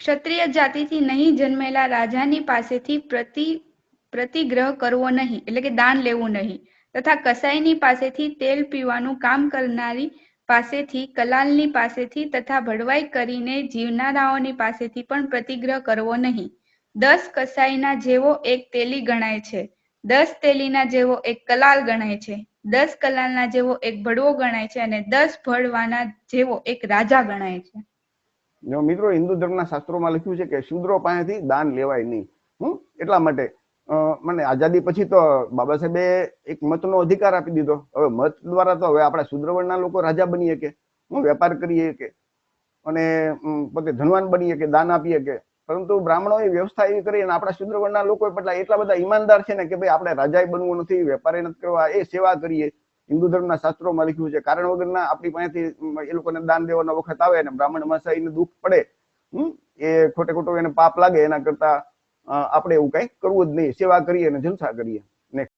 ક્ષત્રિય જાતિથી નહીં જન્મેલા રાજાની પાસેથી પ્રતિ, પ્રતિગ્રહ કરવો નહીં, એટલે કે દાન લેવું નહીં, તથા કસાઈની પાસેથી તેલ પીવાનું કામ કરનારી પાસેથી, કલાલની પાસેથી તથા ભડવાઈ કરીને જીવનારાઓની પાસેથી પણ પ્રતિગ્રહ કરવો નહીં. દસ કસાઈના જેવો એક તેલી ગણાય છે. દસ તેલીના જેવો એક કલાલ ગણાય છે. દસ કલાલના જેવો એક ભડવો ગણાય છે અને દસ ભડવાના જેવો એક રાજા ગણાય છે. મિત્રો હિન્દુ ધર્મના શાસ્ત્રોમાં લખ્યું છે કે શુદ્રો પાસેથી દાન લેવાય નહીં. હમ? એટલા માટે મને આઝાદી પછી તો બાબા સાહેબે એક મતનો અધિકાર આપી દીધો. હવે મત દ્વારા તો હવે આપણે શુદ્રવર્ણના લોકો રાજા બની શકે હું વેપાર કરીએ કે, અને પોતે ધનવાન બની શકે દાન આપીએ કે. પરંતુ બ્રાહ્મણોએ વ્યવસ્થા એવી કરી અને આપણા શુદ્રવર્ણના લોકો એટલા એટલા બધા ઈમાનદાર છે ને કે ભાઈ આપણે રાજાએ બનવું નથી, વેપારી નથી કરવા, એ સેવા કરીએ. હિન્દુ ધર્મના શાસ્ત્રોમાં લખ્યું છે. કારણ વગરના આપણી પાસેથી એ લોકોને દાન દેવાનો વખત આવે અને બ્રાહ્મણ માસાઈને દુઃખ પડે હમ, એ ખોટે ખોટો એને પાપ લાગે એના કરતા આપણે એવું કઈ કરવું જ નહીં. સેવા કરીએ અને જલસા કરીએ.